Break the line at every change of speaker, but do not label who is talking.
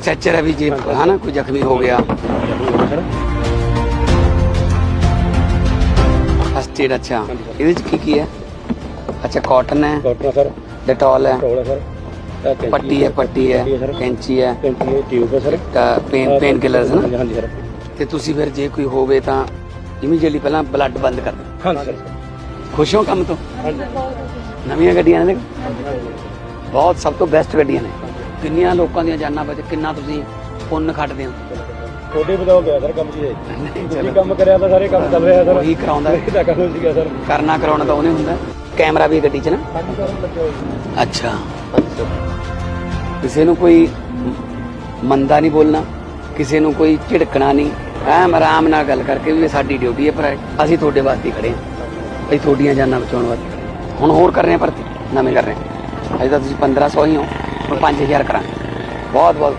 Stretcher ਹੈ ਵੀ ਜੇ ਹਨਾ ਕੋਈ ਜ਼ਖਮੀ ਹੋ ਗਿਆ। ਫਸਟ ਏਡ ਅੱਛਾ। ਇਹਦੇ ਚ ਕੀ ਕੀ ਹੈ? ਅੱਛਾ ਕਾਟਨ ਹੈ।
ਸਰ
ਡਟੋਲ ਹੈ।
ਸਰ
ਪੱਟੀ ਹੈ ਪੱਟੀ ਹੈ। ਕੈਂਚੀ ਹੈ
ਕੈਂਚੀ ਹੈ। ਟਿਊਬ ਹੈ ਸਰ
ਪੇਨ ਪੇਨ ਕਿਲਰਸ
ਹਾਂਜੀ
ਨਾ?
ਹਾਂਜੀ ਸਰ
ਤੇ ਤੁਸੀਂ ਫਿਰ ਜੇ ਕੋਈ ਹੋਵੇ ਤਾਂ ਇਮੀਡੀਏਟਲੀ ਪਹਿਲਾਂ ਬਲੱਡ ਬੰਦ ਕਰ ਦਿਓ।
ਹਾਂਜੀ ਸਰ
ਖੁਸ਼ ਹੋ ਕੰਮ ਤੋਂ? ਨਵੀਆਂ ਗੱਡੀਆਂ ਨੇ ਬਹੁਤ ਸਭ ਤੋਂ ਬੈਸਟ ਗੱਡੀਆਂ ਨੇ। ਕਿੰਨੀਆਂ ਲੋਕਾਂ ਦੀਆਂ ਜਾਨਾਂ ਬਚ ਕਿੰਨਾ ਤੁਸੀਂ ਪੁੰਨ ਖੱਟਦੇ ਹੋ?
ਤੁਹਾਡੇ ਬਤਾਓ ਗਿਆ ਸਰ ਕੰਮ ਤੁਸੀਂ
ਚਲੋ।
ਕੰਮ ਕਰਿਆ ਤਾਂ ਸਾਰੇ ਕੰਮ ਚੱਲ ਰਿਹਾ ਸਰ।
ਉਹੀ ਕਰਾਉਂਦਾ।
ਇਹ ਤਾਂ ਕੰਮ ਸੀਗਾ ਸਰ।
ਕਰਨਾ ਕਰਾਉਣਾ ਤਾਂ ਉਹਨੇ ਹੁੰਦਾ। ਕੈਮਰਾ ਵੀ ਹੈ ਗੱਡੀ 'ਚ ਨਾ? ਅੱਛਾ। ਕਿਸੇ ਨੂੰ ਕੋਈ ਮੰਦਾ ਨਹੀਂ ਬੋਲਣਾ ਕਿਸੇ ਨੂੰ ਕੋਈ ਝਿੜਕਣਾ ਨਹੀਂ। ਐਮ ਆਰਾਮ ਨਾਲ ਗੱਲ ਕਰਕੇ ਵੀ ਇਹ ਸਾਡੀ ਡਿਊਟੀ ਹੈ ਪਰ ਅਸੀਂ ਤੁਹਾਡੇ ਵਾਸਤੇ ਹੀ ਖੜੇ ਹਾਂ। ਅਸੀਂ ਤੁਹਾਡੀਆਂ ਜਾਨਾਂ ਬਚਾਉਣ ਵਾਸਤੇ। ਹਾਂ। ਹੁਣ ਹੋਰ ਕਰ ਰਹੇ ਹਾਂ ਭਰਤੀ ਨਵੇਂ ਕਰ ਰਹੇ ਹਾਂ। ਅਜੇ ਤਾਂ ਤੁਸੀਂ 1500 ਹੀ ਹੋ। 5000 ਕਰਾਂਗੇ। ਬਹੁਤ ਬਹੁਤ